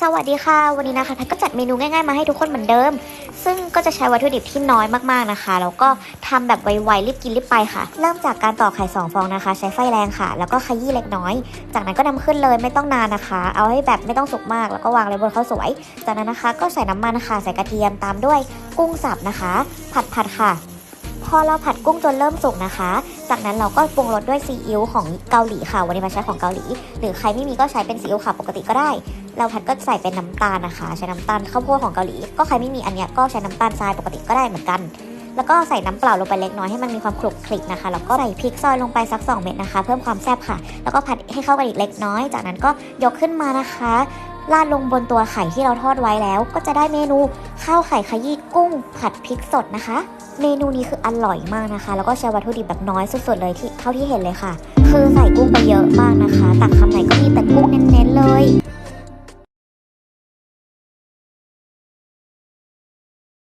สวัสดีค่ะ วันนี้นะคะแพทก็จัดเมนูง่ายๆมาให้ทุกคนเหมือนเดิม ซึ่งก็จะใช้วัตถุดิบที่น้อยมากๆนะคะ แล้วก็ทำแบบไวๆรีบกินรีบไปค่ะ เริ่มจากการตอกไข่สองฟองนะคะ ใช้ไฟแรงค่ะ แล้วก็ขยี้เล็กน้อย จากนั้นก็นำขึ้นเลยไม่ต้องนานนะคะ เอาให้แบบไม่ต้องสุกมาก แล้วก็วางเลยบนข้าวสวย จากนั้นนะคะก็ใส่น้ำมันค่ะ ใส่กระเทียมตามด้วยกุ้งสับนะคะ ผัดๆค่ะ พอเราผัดกุ้งจนเริ่มสุกนะคะ จากนั้นเราก็ปรุงรสด้วยซีอิ๊วของเกาหลีค่ะ วันนี้มาใช้ของเกาหลี หรือใครไม่มีก็ใช้เป็นซีอิ๊วขาวปกติก็ได้ เราพัดก็ใส่เป็นน้ำตาลนะคะ ใช้น้ำตาลข้าวโพดของเกาหลี ก็ใครไม่มีอันเนี้ยก็ใช้น้ำตาลทรายปกติก็ได้เหมือนกัน แล้วก็ใส่น้ำเปล่าลงไปเล็กน้อยให้มันมีความคลุกคลิกนะคะ แล้วก็ใส่พริกซอยลงไปสัก 2 เม็ดนะคะ เพิ่มความแซ่บค่ะ แล้วก็ผัดให้เข้ากันอีกเล็กน้อย จากนั้นก็ยกขึ้นมานะคะ ราดลงบนตัวไข่ที่เราทอดไว้แล้ว ก็จะได้เมนูข้าวไข่ขยี้กุ้งผัดพริกสดนะคะ เมนูนี้คืออร่อยมากนะคะ แล้วก็ใช้วัตถุดิบแบบน้อยสุดๆเลยที่เท่าที่เห็นเลยค่ะ คือใส่กุ้งไปเยอะมากนะคะ ตักคำไหน